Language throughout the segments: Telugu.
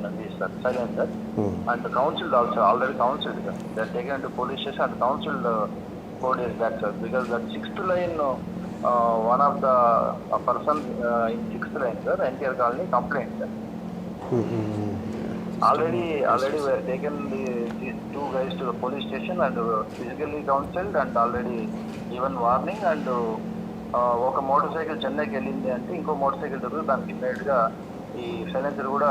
sir sir. And council also already council sir they taken to police station and four days back sir because that sixth line one of the person in sixth line sir NTR colony complaint sir two guys to the police station and uh, physically counseled and already given warning and uh, ఒక మోటార్ సైకిల్ చెన్నైకి వెళ్ళింది అంటే ఇంకో మోటార్ సైకిల్ దొరికి దానికి ఇమ్మీడియట్గా ఈ సైలెన్సర్ కూడా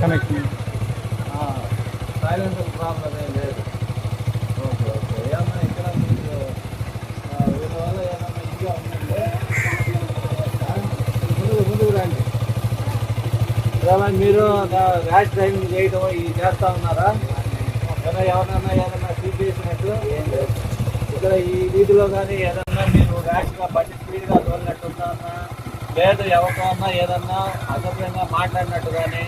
కనెక్షన్ సైలెన్సర్ ప్రాబ్లం ఏం లేదు. ఓకే ఓకే ఏమన్నా ఇక్కడ మీరు ఆ, వీళ్ళ వల్ల ఏమన్నా ఇదిగా ఉందంటే ఆ, ముందుకు ముందుకు రండి ఇలా మీరు ర్యాష్ డ్రైవింగ్ చేయడం ఇది చేస్తా ఉన్నారా ఎవరన్నా ఏదన్నా సీట్ చేసినట్టు ఏం లేదు ఇక్కడ ఈ వీధిలో కానీ ఏదన్నా మీరు ర్యాష్గా బండి స్పీడ్గా తోలినట్టుందా లేదు ఎవరికన్నా ఏదన్నా అసభ్యంగా మాట్లాడినట్టు కానీ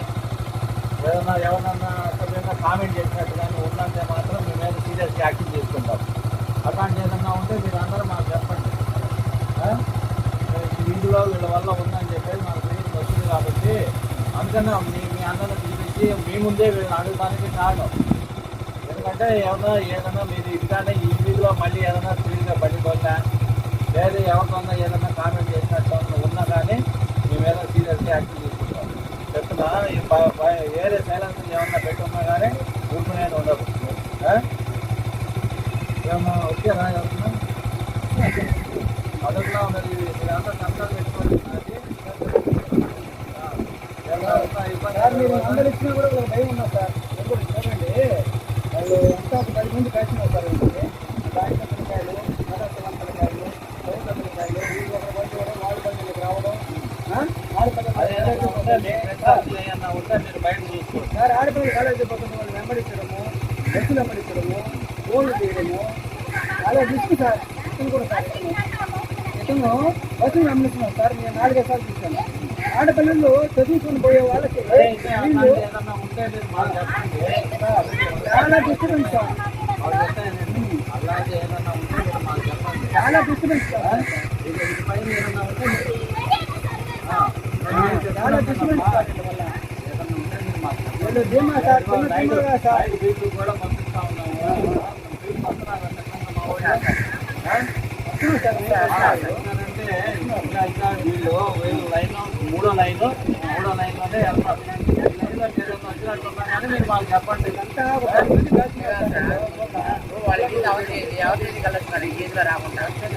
ఏదన్నా ఎవరన్నా అసభ్యంగా కామెంట్ చేసినట్టు కానీ ఉందంటే మాత్రం మీ మీద సీరియస్గా యాక్షన్ తీసుకుంటాం. అట్లాంటి ఏదన్నా ఉంటే మీరు అందరూ మాకు చెప్పండి. ఆ? వీధిలో వీళ్ళ వల్ల ఉందని చెప్పేసి మాకు తెలియదు వస్తుంది కాబట్టి అందుకనే మీ మీ అందరిని పిలిపించి మీ ముందే వీళ్ళని అడగడానికి కారణం. ఎందుకంటే ఏమన్నా ఏదన్నా మీరు ఇదిగానే ఈ వీధిలో మళ్ళీ ఏదైనా స్పీడ్గా పడిపోతా లేదు ఎవరికన్నా ఏదైనా కామెంట్ చేసినట్టు ఉన్నా కానీ మీ మీద సీరియస్గా యాక్షన్ తీసుకుంటాం చెప్తున్నా వేరే సైలెన్స్ ఏమన్నా పెట్టున్నా కానీ ఊరుకునేది ఉండదు? ఏమన్నా ఓకేనా ఏమన్నా మొదట్లో మరి మీరంతా కష్టాలు పెట్టుకోండి. సార్ మీరు అందరు ఇచ్చినా కూడా భయం ఉన్నా సార్. ఎంత పది మంది కలిసి వస్తారు దాని పిల్లకాయలు మదర్శనం పిల్లకాయలు పౌరుల పిల్లకాయలు వీళ్ళు ఒక బండి కూడా వాళ్ళ బండికి రావడం ఆ? ఆడపిల్లలు సార్ ఆడపిల్లలు కాలేజీ పక్కన వాళ్ళు వెంబడించడము బస్సులు వెంబడించడము ఫోన్లు చేయడము చాలా రిస్క్ సార్ ఇతను కూడా సార్. ఇతను బస్సులు వెంబడిస్తున్నాం సార్ నేను నాలుగైదు సార్లు చూశాను. ఆడపిల్లలు చదువుకుని పోయే వాళ్ళకి చాలా డిస్టర్బెన్స్ సార్. చాలా డిస్టర్బెన్స్ సార్. వీళ్ళు వీళ్ళు లైన్ మూడో లైన్ మూడో లైన్లోనే వెళ్తారు లైన్లో వచ్చినట్టున్నా కానీ మీరు చెప్పండి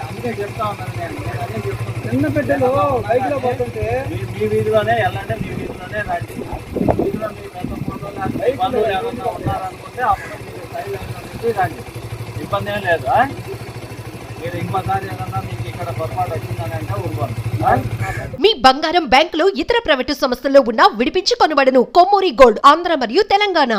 అందుకే చెప్తా ఉన్నాను నేను. చిన్న బిడ్డలు బైక్లో పోతుంటే మీ వీధిలోనే వెళ్ళండి మీ వీధిలోనే రండి వీధిలో మీ పెద్ద ఫోటోలు లేకపోతే బంధువులు ఎవరన్నా ఉన్నారనుకుంటే అప్పుడు మీరు రండి ఇబ్బంది ఏం లేదు ఆ? మీరు ఇంకోసారి ఏదన్నా మీకు ఇక్కడ పొరపాటు వచ్చిందని అంటే? మీ బంగారం బ్యాంకులు ఇతర ప్రైవేటు సంస్థల్లో ఉన్న విడిపించి కొనబడను కొమ్మూరి గోల్డ్ ఆంధ్ర మరియు తెలంగాణ